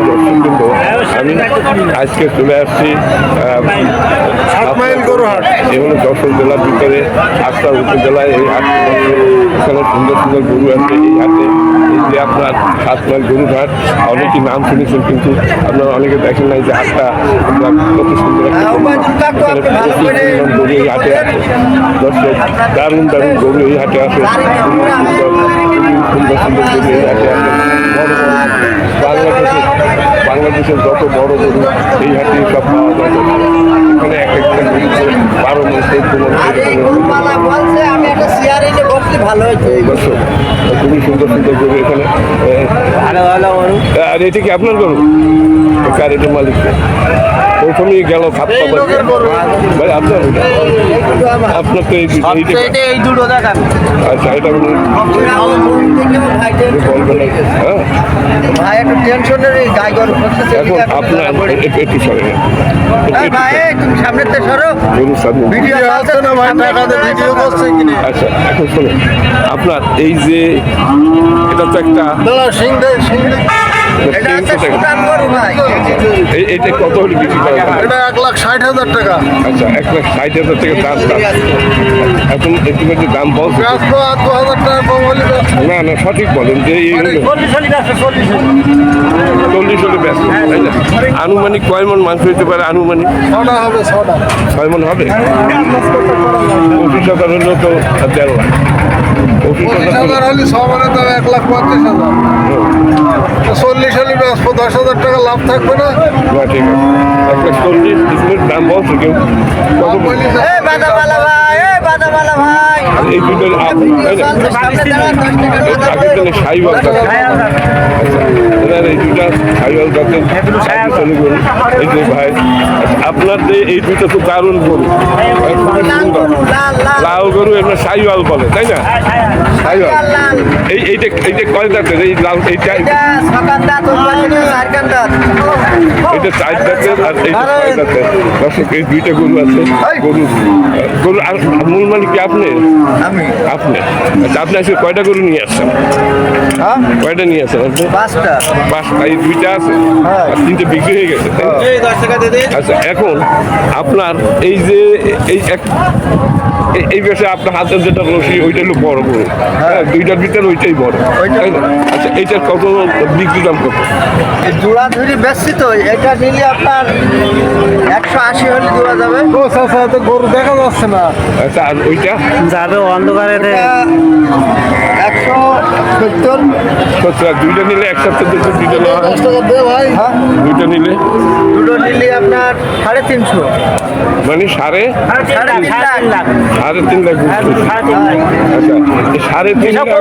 দর্শক কিন্তু আমি আজকে চলে আসছি আহ, সাত মাইল এ হলো যশোর জেলার ভিতরে আটটা উপজেলায় এই হাট। এখানে সুন্দর সুন্দর গরু আছে এই হাটে যে আপনার সাত মাইল গরু হাট নাম শুনেছেন, কিন্তু আপনারা অনেকে দেখেন নাই যে হাটটা আপনার গরু। গরু এই হাটে দর্শক, দারুণ দারুণ গরু হাটে সুন্দর সুন্দর গরু হাটে বাংলাদেশের বাংলাদেশের যত বড় গরু এই হাটে সব পাওয়া যায়। এখানে এক একটা গরুতে বারো মন ভালো হতো দর্শক খুবই সুন্দর সুন্দর গরু এখানে। ভালো ভালো গরু। আর এটা কি আপনার গরু? কার মালিক? প্রথমেই গেল। ভাই আপনার? আপনার তো এই দুটো দেখান। আচ্ছা এটা মানে আমার গরু দেখেও ভাই টেনশন বলবেন হ্যাঁ ভাই একটু টেনশনের এই গাই গরু এখন আপনার একটু সরে ভাই তুমি সামনে তো সরো। গরুর সামনে ভিডিও ভিডিও আছে না ভাই? টাকাতে ভিডিও করছে কিনে? আচ্ছা এখন শুনুন। আপনার এই যে এটা তো একটা সিং দে সিং দে এটা টাকা। কত হলে বিক্রি করা এটা এক লাখ ষাট হাজার টাকা। আচ্ছা এক লাখ ষাট হাজার দাম দাম। এখন একটু একটু দাম বলছে টাকা না না সঠিক বলেন যে চল্লিশ হলে ব্যস্ত আনুমানিক কয় মন মাংস হইতে পারে আনুমানিক? ছটা হবে ছটা। ছয় মন হবে? পঁচিশ হাজার হলেও তো দেড় লাখ। পঁচিশ হাজার হলে ছ মানে তার এক লাখ পঞ্চাশ হাজার। চল্লিশ হলে ব্যস্ত দশ হাজার টাকা লাভ থাকবে না। না ঠিক আছে। চল্লিশ দাম বলছে কেউ? তো- এই বাদামালা ভাই এই বাদামালা ভাই। এই দুটো আপ তাই না সামনে দাঁড়ান দশ টাকা এই পাকিস্তানের সাইওয়াল এই দুটা সাইওয়াল জাতের এই যে ভাই আপনার যে এই দুটো তো দারুণ গরু। সুন্দর। গরু লাল গরু এমনি সাইওয়াল বলে তাই না? সাইওয়াল। লাল লাল। এই এইটা এইটা কয় জাতের এই লাল এইটা এটা চার জাতের আর ছয় দর্শক এই দুইটা গরু আছে। গরু গরু আর মূল মালিক কি আপনি? আমি। আপনি। আচ্ছা আপনি আজকে কয়টা গরু নিয়ে আসছেন? হ্যাঁ? কয়টা নিয়ে আসছেন আপনি? পাঁচটা। পাঁচটা এই দুইটা আছে? হ্যাঁ। আর তিনটে বিক্রি হয়ে গেছে আচ্ছা এখন আপনার এই যে এই এক এই- বেশে আপনার হাতের যেটা রশি ওইটা হলো বড় বড় হ্যাঁ। দুইটার ভিতরে ওইটাই বড় তাই না? আচ্ছা এইটার কত বিক্রি দাম কত? এই জোড়া ধরি বেশি তো এটা নিলে আপনার একশো আশি হলে দেওয়া যাবে। ও চাচা তো গরু দেখা যাচ্ছে না। আচ্ছা আর ওইটা? যাবে অন্ধকারে একশো সত্তর। সত্তর দুইটা নিলে এক সপ্তাহ দুটো দুইটা নেওয়া হয়। দশ টাকা দে ভাই। হ্যাঁ দুইটা নিলে? দুটো নিলে আপনার সাড়ে তিনশো। মানে সাড়ে? সাড়ে লাখ। সাড়ে তিন লাখ সাড়ে। আচ্ছা তিন লাখ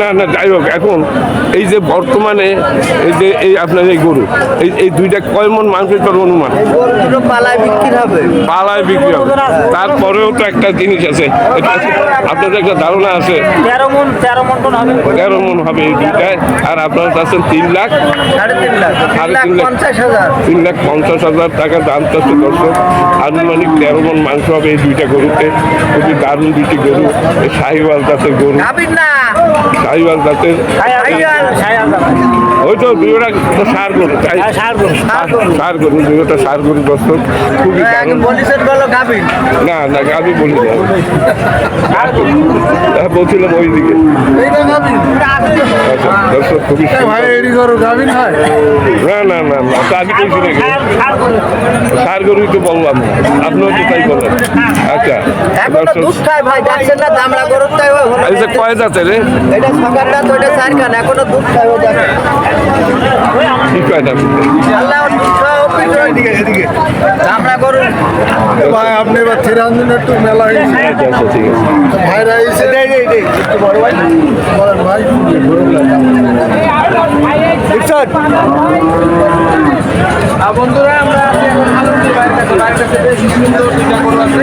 না না যাই হোক এখন এই যে বর্তমানে এই যে এই আপনার এই গরু এই এই দুইটা কয় মন মাংসের তোর অনুমান? পালায় বিক্রি হবে। পালায় বিক্রি হবে। তারপরেও তো একটা জিনিস আছে। এটা আপনাদের একটা ধারণা আছে। তেরো মন তেরো মন হবে। তেরো মন হবে এই দুইটায়। আর আপনারা চাচ্ছেন তিন লাখ? সাড়ে তিন লাখ। তিন সাড়ে লাখ তিন লাখ। পঞ্চাশ হাজার। তিন লাখ পঞ্চাশ হাজার টাকা দাম চাচ্ছে দর্শক। আনুমানিক তেরো মন মাংস হবে এই দুইটা গরুতে। খুবই দারুণ দুইটি গরু। এই শাহিওয়াল জাতের গরু। শাহিওয়াল জাতের। ওই তো দুইটা তো সার গরু তাই? সার গরু। দুইটা সার গরু দর্শক খুবই গাবিন না না আমি বলি না হ্যাঁ, বলছিলাম ওই দিকে আচ্ছা না না না না তা আমি বলছি সার গরুই তো বললাম। আপনিও তো তাই বলেন। দুধ খায় ভাই দেখছেন না দামড়া গরুর তাই এই যে কয় জাতের রে? এটা সকাল চার খান এখনও দুধ খায় ওই দেখেন। কি কয় দাম আল্লাহ দুধ খাওয়া অভ্যেস দামড়া গরু ভাই আপনি এবার থিরান দিন একটু মেলা হয়েছে। আচ্ছা আচ্ছা ঠিক আছে। ভাইরা এসে একটু বড় ভাই। বলেন ভাই বন্ধুরা আমরা আছি এখন। কাছে বেশ সুন্দর দুইটা গরু আছে।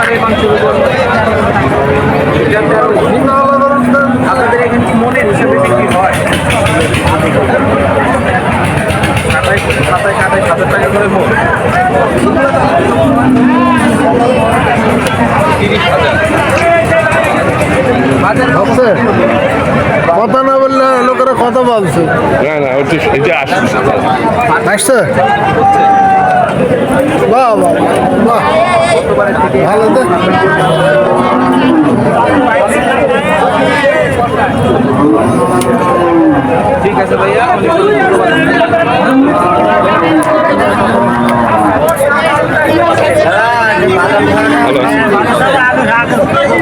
পারে মাংসের উপর। আপনাদের এখানে কি মনের হিসাবে বিক্রি হয়? সাতাই সাতাই সাতাই হাজার টাকা করে মন তিরিশ হাজার। কথা না বললে লোকেরা কথা বলছে। না না ওটা এটা আসছে। আসছে? বাহ বাহ বাহ। ভালো তো। ঠিক আছে ভাইয়া হ্যাঁ, ভালো